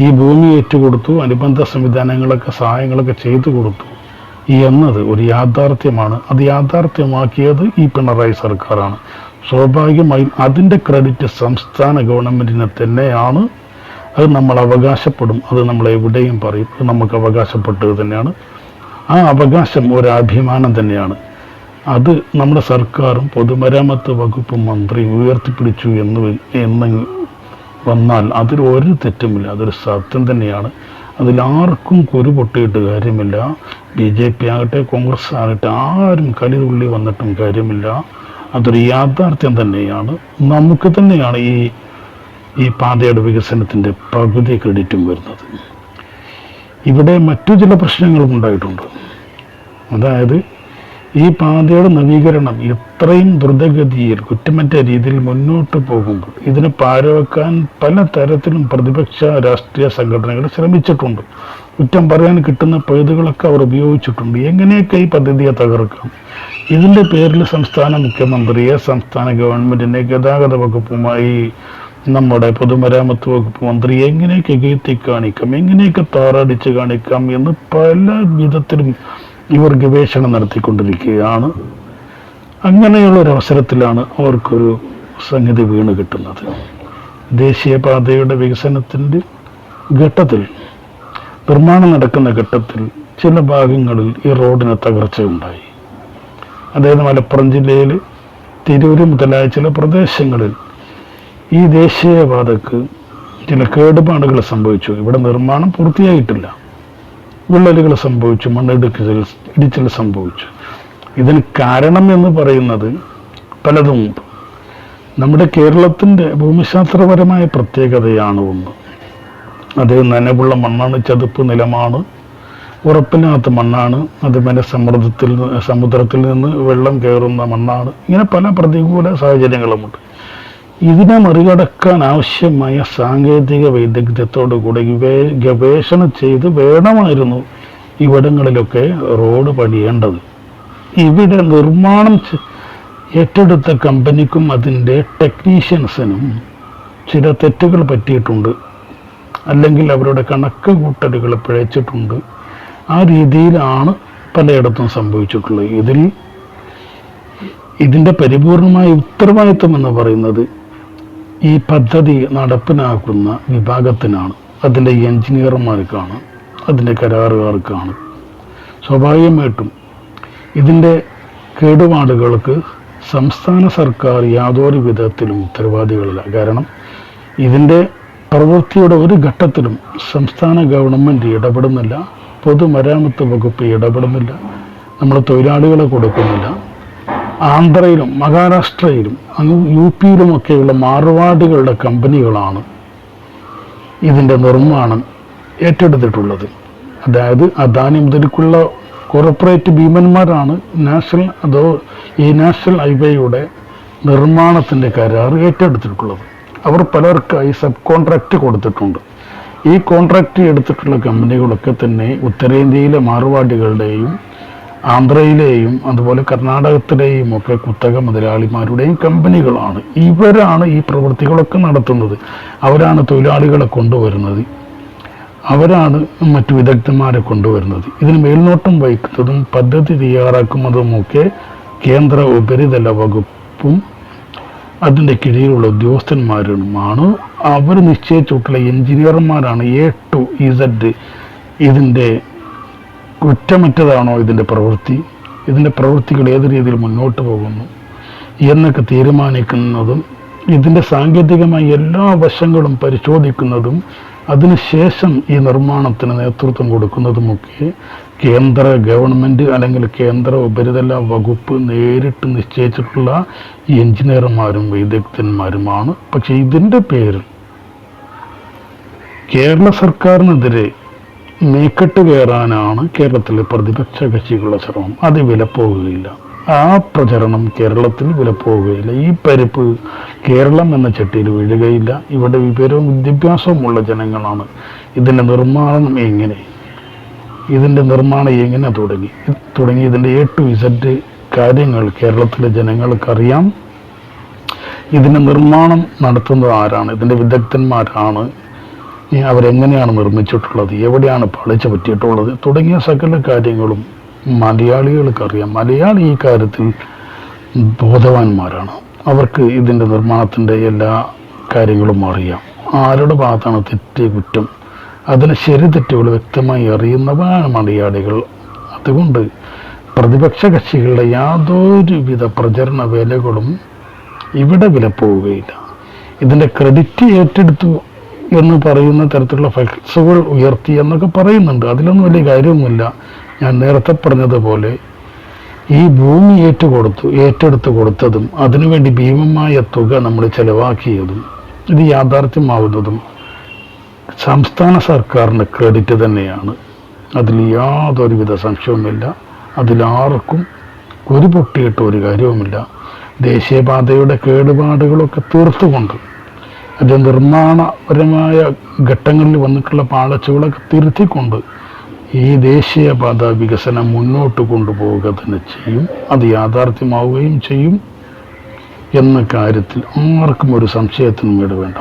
ഈ ഭൂമി ഏറ്റുകൊടുത്തു അനുബന്ധ സംവിധാനങ്ങളൊക്കെ സഹായങ്ങളൊക്കെ ചെയ്തു കൊടുത്തു. എന്നത് ഒരു യാഥാർത്ഥ്യമാണ്. അത് യാഥാർത്ഥ്യമാക്കിയത് ഈ പിണറായി സർക്കാരാണ്. സ്വാഭാവികമായും അതിന്റെ ക്രെഡിറ്റ് സംസ്ഥാന ഗവൺമെന്റിന് തന്നെയാണ്. അത് നമ്മൾ അവകാശപ്പെടും. അത് നമ്മൾ എവിടെയും പറയും. അത് നമുക്ക് അവകാശപ്പെട്ടത് തന്നെയാണ്. ആ അവകാശം ഒരു തന്നെയാണ്. അത് നമ്മുടെ സർക്കാരും പൊതുമരാമത്ത് വകുപ്പ് മന്ത്രി ഉയർത്തിപ്പിടിച്ചു എന്ന് എന്ന് വന്നാൽ അതിൽ ഒരു തെറ്റുമില്ല അതൊരു സത്യം തന്നെയാണ്. അതിൽ ആർക്കും കുരു പൊട്ടിയിട്ട് കാര്യമില്ല. ബി ജെ പി ആകട്ടെ കോൺഗ്രസ് ആകട്ടെ ആരും കലിതുള്ളി വന്നിട്ടും കാര്യമില്ല. അതൊരു യാഥാർത്ഥ്യം തന്നെയാണ്. നമുക്ക് തന്നെയാണ് ഈ ഈ പാതയുടെ വികസനത്തിന്റെ പകുതി ക്രെഡിറ്റും വരുന്നത്. ഇവിടെ മറ്റു ചില പ്രശ്നങ്ങളും ഉണ്ടായിട്ടുണ്ട്. അതായത് ഈ പാതയുടെ നവീകരണം ഇത്രയും ദ്രുതഗതിയിൽ കുറ്റമറ്റ രീതിയിൽ മുന്നോട്ട് പോകുമ്പോൾ ഇതിനെ പാരവെക്കാൻ പല തരത്തിലും പ്രതിപക്ഷ രാഷ്ട്രീയ സംഘടനകൾ ശ്രമിച്ചിട്ടുണ്ട്. കുറ്റം പറയാൻ കിട്ടുന്ന പഴുതുകളൊക്കെ അവർ ഉപയോഗിച്ചിട്ടുണ്ട്. എങ്ങനെയൊക്കെ ഈ പദ്ധതിയെ തകർക്കാം? ഇതിന്റെ പേരിൽ സംസ്ഥാന മുഖ്യമന്ത്രിയെ സംസ്ഥാന ഗവൺമെന്റിനെ ഗതാഗത വകുപ്പുമായി നമ്മുടെ പൊതുമരാമത്ത് വകുപ്പ് മന്ത്രി എങ്ങനെയൊക്കെ കീർത്തി കാണിക്കാം എങ്ങനെയൊക്കെ താറടിച്ച് കാണിക്കാം? എന്ന് പല വിധത്തിലും ഇവർ ഗവേഷണം നടത്തിക്കൊണ്ടിരിക്കുകയാണ്. അങ്ങനെയുള്ള ഒരു അവസരത്തിലാണ് അവർക്കൊരു സംഗതി വീണ് കിട്ടുന്നത്. ദേശീയപാതയുടെ വികസനത്തിന്റെ ഘട്ടത്തിൽ നിർമ്മാണം നടക്കുന്ന ഘട്ടത്തിൽ ചില ഭാഗങ്ങളിൽ ഈ റോഡിന് തകർച്ചയുണ്ടായി. അതായത് മലപ്പുറം ജില്ലയിൽ തിരൂര് മുതലായ ചില പ്രദേശങ്ങളിൽ ഈ ദേശീയപാതക്ക് ചില കേടുപാടുകൾ സംഭവിച്ചു. ഇവിടെ നിർമ്മാണം പൂർത്തിയായിട്ടില്ല. വിള്ളലുകൾ സംഭവിച്ചു മണ്ണിടിക്കൽ ഇടിച്ചിൽ സംഭവിച്ചു. ഇതിന് കാരണം എന്ന് പറയുന്നത് പലതുമുണ്ട് നമ്മുടെ കേരളത്തിന്റെ ഭൂമിശാസ്ത്രപരമായ പ്രത്യേകതയാണ് ഒന്ന്. അത് നനവുള്ള മണ്ണാണ് ചതുപ്പ് നിലമാണ് ഉറപ്പില്ലാത്ത മണ്ണാണ് അതുപോലെ സമ്മർദ്ദത്തിൽ സമുദ്രത്തിൽ നിന്ന് വെള്ളം കയറുന്ന മണ്ണാണ്. ഇങ്ങനെ പല പ്രതികൂല സാഹചര്യങ്ങളുമുണ്ട്. ഇതിനെ മറികടക്കാൻ ആവശ്യമായ സാങ്കേതിക വൈദഗ്ധ്യത്തോടു കൂടി ഗവേ- ഗവേഷണം ചെയ്ത് വേണമായിരുന്നു ഇവിടങ്ങളിലൊക്കെ റോഡ് പണിയേണ്ടത്. ഇവിടെ നിർമ്മാണം ഏറ്റെടുത്ത കമ്പനിക്കും അതിന്റെ ടെക്നീഷ്യൻസിനും ചില തെറ്റുകൾ പറ്റിയിട്ടുണ്ട്. അല്ലെങ്കിൽ അവരുടെ കണക്ക് കൂട്ടലുകൾ പിഴച്ചിട്ടുണ്ട്. ആ രീതിയിലാണ് പലയിടത്തും സംഭവിച്ചിട്ടുള്ളത്. ഇതിൽ ഇതിന്റെ പരിപൂർണമായ ഉത്തരവാദിത്വം എന്ന് പറയുന്നത് ഈ പദ്ധതി നടപ്പിലാക്കുന്ന വിഭാഗത്തിനാണ്. അതിന്റെ എഞ്ചിനീയർമാർക്കാണ് അതിന്റെ കരാറുകാർക്കാണ്. സ്വാഭാവികമായിട്ടും ഇതിന്റെ കേടുപാടുകൾക്ക് സംസ്ഥാന സർക്കാർ യാതൊരു വിധത്തിലും ഉത്തരവാദികളല്ല. കാരണം ഇതിന്റെ പ്രവൃത്തിയുടെ ഒരു ഘട്ടത്തിലും സംസ്ഥാന ഗവൺമെന്റ് ഇടപെടുന്നില്ല പൊതുമരാമത്ത് വകുപ്പ് ഇടപെടുന്നില്ല നമ്മൾ തൊഴിലാളികളെ കൊടുക്കുന്നില്ല. ആന്ധ്രയിലും മഹാരാഷ്ട്രയിലും അങ്ങ് യു പിയിലുമൊക്കെയുള്ള മാർവാടികളുടെ കമ്പനികളാണ് ഇതിന്റെ നിർമ്മാണം ഏറ്റെടുത്തിട്ടുള്ളത്. അതായത് അദാനി മുതലിക്കുള്ള കോർപ്പറേറ്റ് ഭീമന്മാരാണ് നാഷണൽ അതോ ഈ നാഷണൽ ഹൈവേയുടെ നിർമ്മാണത്തിന്റെ കരാർ ഏറ്റെടുത്തിട്ടുള്ളത്. അവർ പലർക്കായി സബ് കോൺട്രാക്റ്റ് കൊടുത്തിട്ടുണ്ട്. ഈ കോൺട്രാക്റ്റ് എടുത്തിട്ടുള്ള കമ്പനികളൊക്കെ തന്നെ ഉത്തരേന്ത്യയിലെ മാർവാടികളുടെയും ആന്ധ്രയിലെയും അതുപോലെ കർണാടകത്തിലെയും ഒക്കെ കുത്തക മുതലാളിമാരുടെയും കമ്പനികളാണ്. ഇവരാണ് ഈ പ്രവൃത്തികളൊക്കെ നടത്തുന്നത്. അവരാണ് തൊഴിലാളികളെ കൊണ്ടുവരുന്നത്. അവരാണ് മറ്റു വിദഗ്ധന്മാരെ കൊണ്ടുവരുന്നത്. ഇതിന് മേൽനോട്ടം വഹിക്കുന്നതും പദ്ധതി തയ്യാറാക്കുന്നതുമൊക്കെ കേന്ദ്ര ഉപരിതല വകുപ്പും അതിന്റെ കീഴിലുള്ള ഉദ്യോഗസ്ഥന്മാരുമാണ്. അവർ നിശ്ചയിച്ചിട്ടുള്ള എഞ്ചിനീയർമാരാണ് എ ടു ഇസഡ് ഇതിന്റെ കുറ്റമറ്റതാണോ ഇതിന്റെ പ്രവൃത്തി? ഇതിന്റെ പ്രവൃത്തികൾ ഏത് രീതിയിൽ മുന്നോട്ട് പോകുന്നു? എന്നൊക്കെ തീരുമാനിക്കുന്നതും ഇതിന്റെ സാങ്കേതികമായ എല്ലാ വശങ്ങളും പരിശോധിക്കുന്നതും അതിനുശേഷം ഈ നിർമ്മാണത്തിന് നേതൃത്വം കൊടുക്കുന്നതുമൊക്കെ കേന്ദ്ര ഗവൺമെന്റ് അല്ലെങ്കിൽ കേന്ദ്ര ഉപരിതല വകുപ്പ് നേരിട്ട് നിശ്ചയിച്ചിട്ടുള്ള ഈ എഞ്ചിനീയർമാരും വൈദഗ്ധന്മാരുമാണ് പക്ഷേ ഇതിന്റെ പേരിൽ കേരള സർക്കാരിനെതിരെ മേക്കെട്ട് കയറാനാണ് കേരളത്തിലെ പ്രതിപക്ഷ കക്ഷികളുടെ ശ്രമം. അത് വിലപ്പോവുകയില്ല ആ പ്രചരണം കേരളത്തിൽ വിലപ്പോവുകയില്ല ഈ പരിപ്പ് കേരളം എന്ന ചട്ടിയിൽ വീഴുകയില്ല. ഇവിടെ വിവരവും വിദ്യാഭ്യാസവുമുള്ള ജനങ്ങളാണ്. ഇതിന്റെ നിർമ്മാണം എങ്ങനെ? ഇതിന്റെ നിർമ്മാണം എങ്ങനെ തുടങ്ങി? തുടങ്ങി ഇതിന്റെ എ ടു ഇസഡ് കാര്യങ്ങൾ കേരളത്തിലെ ജനങ്ങൾക്കറിയാം. ഇതിന്റെ നിർമ്മാണം നടത്തുന്നത് ആരാണ്? ഇതിന്റെ വിദഗ്ധന്മാരാണ്. അവരെങ്ങനെയാണ് നിർമ്മിച്ചിട്ടുള്ളത്? എവിടെയാണ് പളിച്ച് പറ്റിയിട്ടുള്ളത്? തുടങ്ങിയ സകല കാര്യങ്ങളും മലയാളികൾക്കറിയാം മലയാളി ഈ കാര്യത്തിൽ ബോധവാന്മാരാണ്. അവർക്ക് ഇതിന്റെ നിർമ്മാണത്തിന്റെ എല്ലാ കാര്യങ്ങളും അറിയാം. ആരുടെ ഭാഗത്താണ് തെറ്റ് കുറ്റം? അതിന് ശരി തെറ്റുകൾ വ്യക്തമായി അറിയുന്നവരാണ് മലയാളികൾ. അതുകൊണ്ട് പ്രതിപക്ഷ കക്ഷികളുടെ യാതൊരുവിധ പ്രചരണ വേലകളും ഇവിടെ വില പോവുകയില്ല ഇതിന്റെ ക്രെഡിറ്റ് ഏറ്റെടുത്തു എന്ന് പറയുന്ന തരത്തിലുള്ള ഫ്ലക്സുകൾ ഉയർത്തി എന്നൊക്കെ പറയുന്നുണ്ട്. അതിലൊന്നും വലിയ കാര്യമൊന്നുമില്ല. ഞാൻ നേരത്തെ പറഞ്ഞതുപോലെ ഈ ഭൂമി ഏറ്റുകൊടുത്തു ഏറ്റെടുത്ത് കൊടുത്തതും അതിനുവേണ്ടി ഭീമമായ തുക നമ്മൾ ചെലവാക്കിയതും ഇത് യാഥാർത്ഥ്യമാവുന്നതും സംസ്ഥാന സർക്കാരിന്റെ ക്രെഡിറ്റ് തന്നെയാണ്. അതിൽ യാതൊരുവിധ സംശയവുമില്ല. അതിലാർക്കും ഒരു പൊട്ടിയിട്ട് ഒരു കാര്യവുമില്ല. ദേശീയപാതയുടെ കേടുപാടുകളൊക്കെ തീർത്തുകൊണ്ട് അത് നിർമ്മാണപരമായ ഘട്ടങ്ങളിൽ വന്നിട്ടുള്ള പാളച്ചുകളൊക്കെ തിരുത്തിക്കൊണ്ട് ഈ ദേശീയപാത വികസനം മുന്നോട്ട് കൊണ്ടുപോവുക തന്നെ ചെയ്യും. അത് യാഥാർത്ഥ്യമാവുകയും ചെയ്യും എന്ന കാര്യത്തിൽ ആർക്കും ഒരു സംശയത്തിനും ഇട വേണ്ട